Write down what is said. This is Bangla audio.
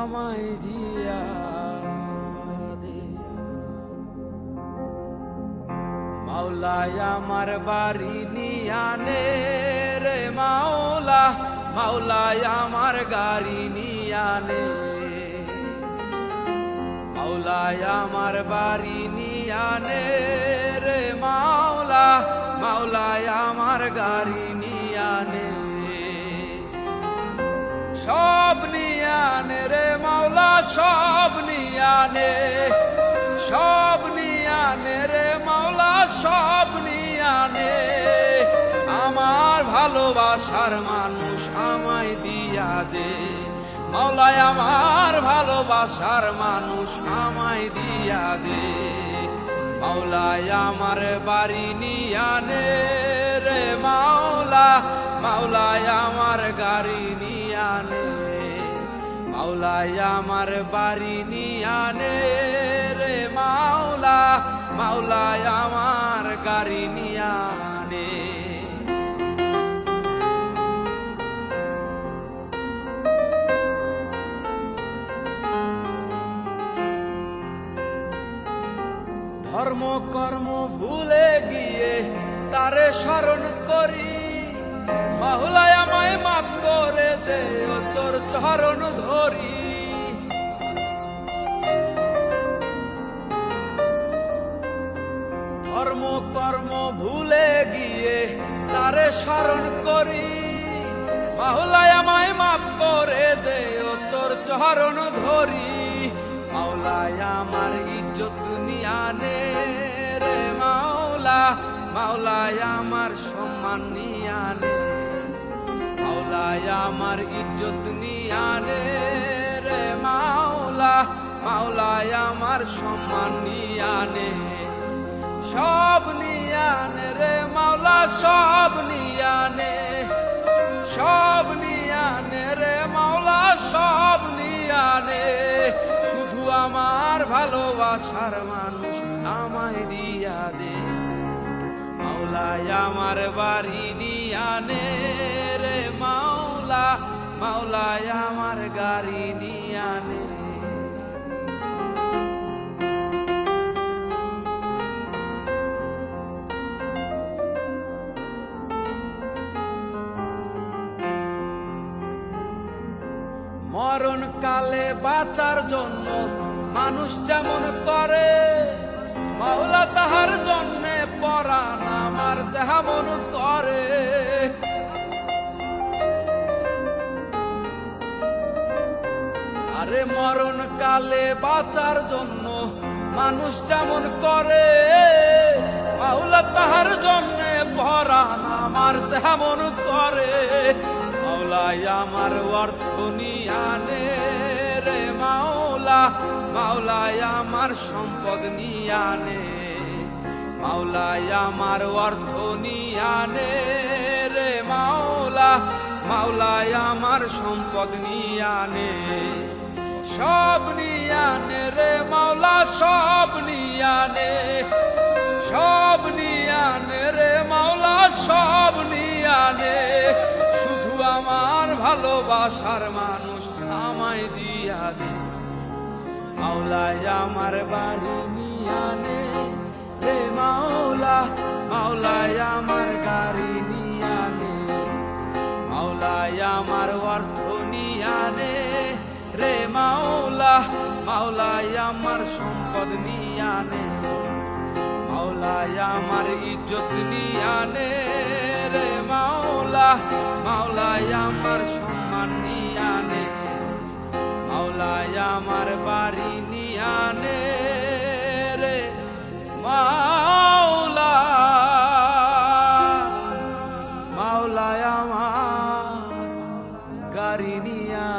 আমায় দিয়া মাওলায় আমার বাড়ি নিয়ানে রে মাওলা, মাওলায় আমার গাড়ি নিয়ানে মাওলায় আমার বাড়ি নিয়ানে রে মাওলা, মাওলায় আমার গাড়ি নিয়ানে সব সব নিয়ানে সব নিয়ানে রে মাওলা, সব নিয়ানে আমার ভালোবাসার মানুষ আমায় দিয়া দে মাওলায় আমার ভালোবাসার মানুষ আমায় দিয়া দে। মাওলায় আমার বাড়ি নিয়ানে রে মাওলা মাওলায় আমার গাড়ি নিয়ানে মাওলায় আমার বাড়ি নিয়ানে রে মাওলা, মাওলায় আমার গাড়ি নিয়ানে ধর্ম কর্ম ভুলে গিয়ে তারে স্মরণ করি। মাহুলায় আমায় মাফ করে দে তোর চরণ ধর্ম কর্ম ভুলে গিয়ে তারে স্মরণ করি। মাহুলায় আমায় মাফ করে দে তোর চরণ ধরি। মাওলায় আমার ইজ্জত নিয়ানে রে মাওলা, মাওলায় আমার সম্মান নিয়ানে মাওলায় আমার ইজ্জত নিয়ানে রে মাওলা, মাওলায় আমার সম্মান নিয়ানে সব নিয়ানে রে মাওলা, সব নিয়ানে সব নিয়ানে রে মাওলা, সব নিয়ানে শুধু আমার ভালোবাসার মানুষ আমায় দিয়া দে। মাওলায় আমার বাড়ি নিয়ানে রে মাওলা, মাওলায় আমার গাড়ি নিয়ানে মরণ কালে বাঁচার জন্য মানুষ যেমন করে, মাওলা তাহার জন্যে পরাণ আমার তেমন করে। আরে মরণ কালে বাঁচার জন্য মানুষ যেমন করে, মাওলা তাহার জন্যে পরাণ আমার তেমন করে। মাওলাই আমার অর্থ নিয়ানে রে মাওলা মাওলাই আমার সম্পদ নিয়ানে মাওলাই আমার অর্থ নিয়ানে রে মাওলা মাওলাই আমার সম্পদ নিয়ানে সব নিয়ানে রে মাওলা, সব নিয়ানে সব নিয়ানে রে মাওলা, সব নিয়ানে আমার ভালোবাসার মানুষ আমায় দিয়া দে। মাওলায় আমার বাড়ি নিয়ানে রে মাওলা, মাওলায় আমার গাড়ি নিয়ানে মাওলায় আমার অর্থ নিয়ানে রে মাওলা, মাওলায় আমার সম্পদ নিয়ানে মাওলায় আমার ইজ্জত নিয়ানে রে মাওলা মাওলাই আমার সম্মান নিয়ানে মাওলাই আমার বাড়ি নিয়ানে রে মাওলা মাওলাই আমার গাড়ি দুনিয়া